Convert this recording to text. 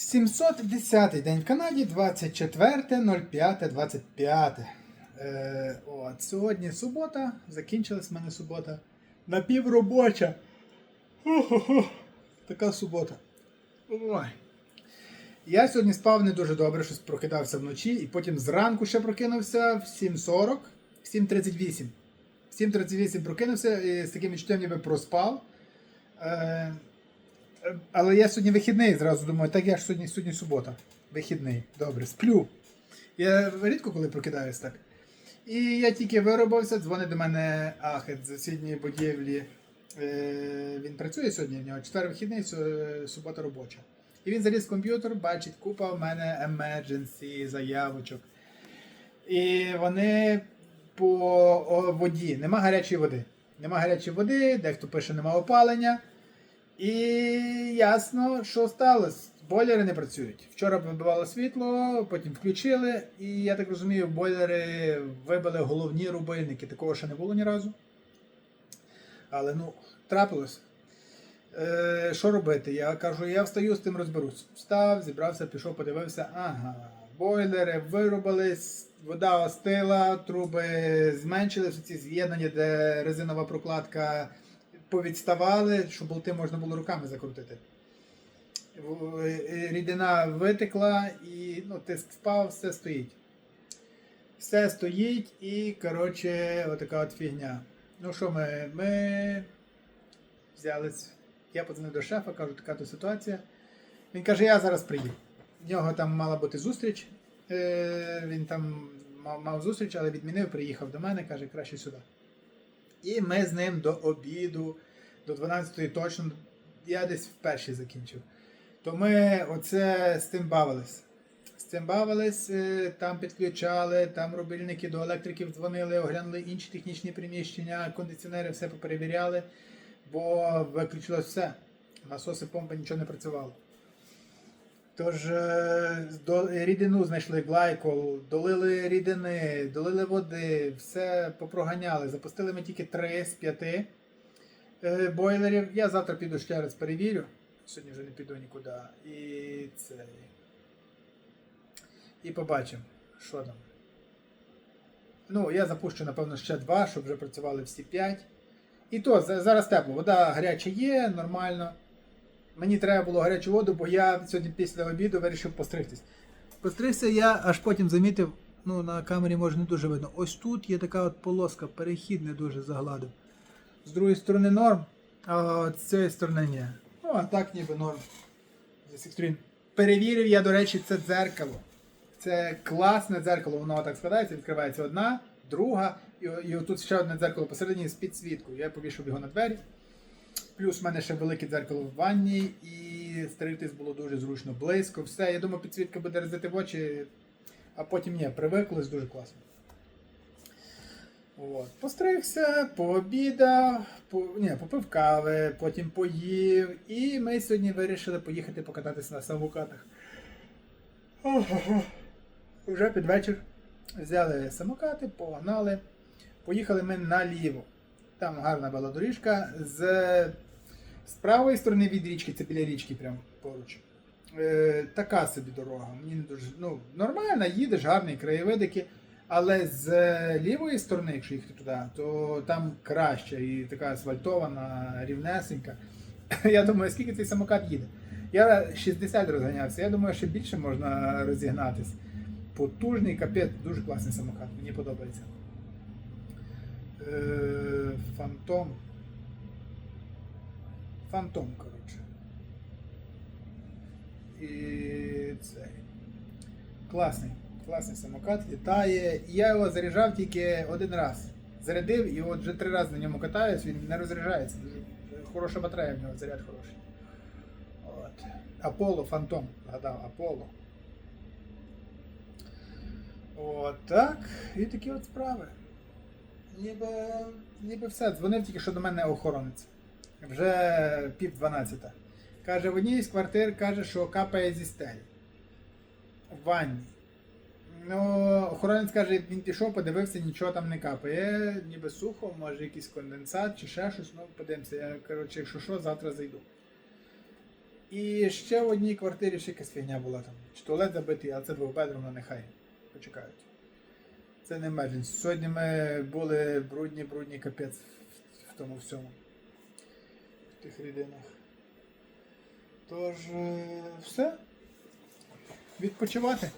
710 день в Канаді, 24.05.25. Е, от, сьогодні субота, закінчилась в мене субота. Напівробоча. Така субота. Ой. Я сьогодні спав не дуже добре, щось прокидався вночі, і потім зранку ще прокинувся в 7.40, в 7.38. В 7.38 прокинувся і з таким відчуттям ніби проспав. Е, але я сьогодні вихідний, зразу думаю, так я ж сьогодні, сьогодні субота. Вихідний. Добре, сплю. Я рідко коли прокидаюсь так. І я тільки виробився, дзвонить до мене Ахет з сусідньої будівлі. Е, він працює сьогодні, в нього четвер вихідний, субота робоча. І він заліз в комп'ютер, бачить, купа в мене emergency заявочок. І вони по воді. Нема гарячої води. Нема гарячої води, дехто пише, нема опалення. І ясно, що сталося. Бойлери не працюють. Вчора вибивало світло, потім включили, і я так розумію, бойлери вибили головні рубильники. Такого ще не було ні разу. Але ну, трапилось. Е, що робити? Я кажу, я встаю з тим розберусь. Встав, зібрався, пішов, подивився. Ага, бойлери вирубались, вода остила, труби зменшилися, ці з'єднання, де резинова прокладка повідставали, щоб болти можна було руками закрутити. Е, Рідина витекла і ну, тиск впав, все стоїть. Все стоїть і, коротше, отака от фігня. Ну що ми? Ми взялись. Я подзвонив до шефа, кажу, така то ситуація. Він каже, я зараз приїду. В нього там мала бути зустріч. Е, він там мав зустріч, але відмінив, приїхав до мене, каже, краще сюди. І ми з ним до обіду, до 12-ї точно, я десь в першій закінчив. То ми оце з тим бавились. З цим бавились, е, там підключали, там рубильники до електриків дзвонили, оглянули інші технічні приміщення, кондиціонери все поперевіряли, бо виключилось все. Насоси помпи нічого не працювало. Тож е, рідину знайшли глайкол, долили рідини, долили води, все попроганяли. Запустили ми тільки 3 з 5 е, бойлерів. Я завтра піду ще раз перевірю. Сьогодні вже не піду нікуди. І це. І побачимо, що там. Ну, я запущу, напевно, ще два, щоб вже працювали всі 5. І то зараз тепло. Вода гаряча є, нормально. Мені треба було гарячу воду, бо я сьогодні після обіду вирішив постригтись. Постригся я аж потім замітив, ну на камері може не дуже видно. Ось тут є така от полоска, перехід не дуже загладив. З другої сторони норм, а з цієї сторони ні. Ну, а так ніби норм. Перевірив я, до речі, це дзеркало. Це класне дзеркало, воно так складається, відкривається одна, друга, і, і отут ще одне дзеркало посередині з підсвіткою. Я повішав його на двері. Плюс в мене ще велике дзеркало в ванні, і стригтись було дуже зручно, близько, все. Я думаю, підсвітка буде резати в очі, а потім ні, привиклось дуже класно. От. Постригся, пообідав, по, ні, попив кави, потім поїв. І ми сьогодні вирішили поїхати покататися на самокатах. Ого. Уже під вечір взяли самокати, погнали. Поїхали ми наліво. Там гарна була доріжка. З, з правої сторони від річки, це біля річки прямо поруч. Е, така собі дорога. Мені не дуже, ну, нормально, їдеш, гарні краєвидики. Але з лівої сторони, якщо їхати туди, то там краще і така асфальтована, рівнесенька. Я думаю, скільки цей самокат їде. Я 60 розганявся, я думаю, що більше можна розігнатись. Потужний капець, дуже класний самокат, мені подобається. Е, Фантом. Фантом, коротше. І цей. Класний. Класний самокат, літає. Я його заряджав тільки один раз. Зарядив і от вже три рази на ньому катаюсь, він не розряджається. Хороша батарея в нього, заряд хороший. От. Аполло, Фантом, гадав, Аполло. От так. І такі от справи. Ніби, ніби все. Дзвонив тільки що до мене охоронець. Вже пів дванадцята. Каже, в одній з квартир каже, що капає зі стелі. В ванні. Ну, охоронець каже, він пішов, подивився, нічого там не капає. Ніби сухо, може якийсь конденсат чи ще щось. Ну, подивимося. Я, коротше, якщо що, завтра зайду. І ще в одній квартирі ще якась фігня була там. Чи туалет забитий, а це двохбедрумна, нехай. Почекають. Це не медленність. Сьогодні ми були брудні, брудні капець в тому всьому. Тих рідинах. Тож, е, все. Відпочивати.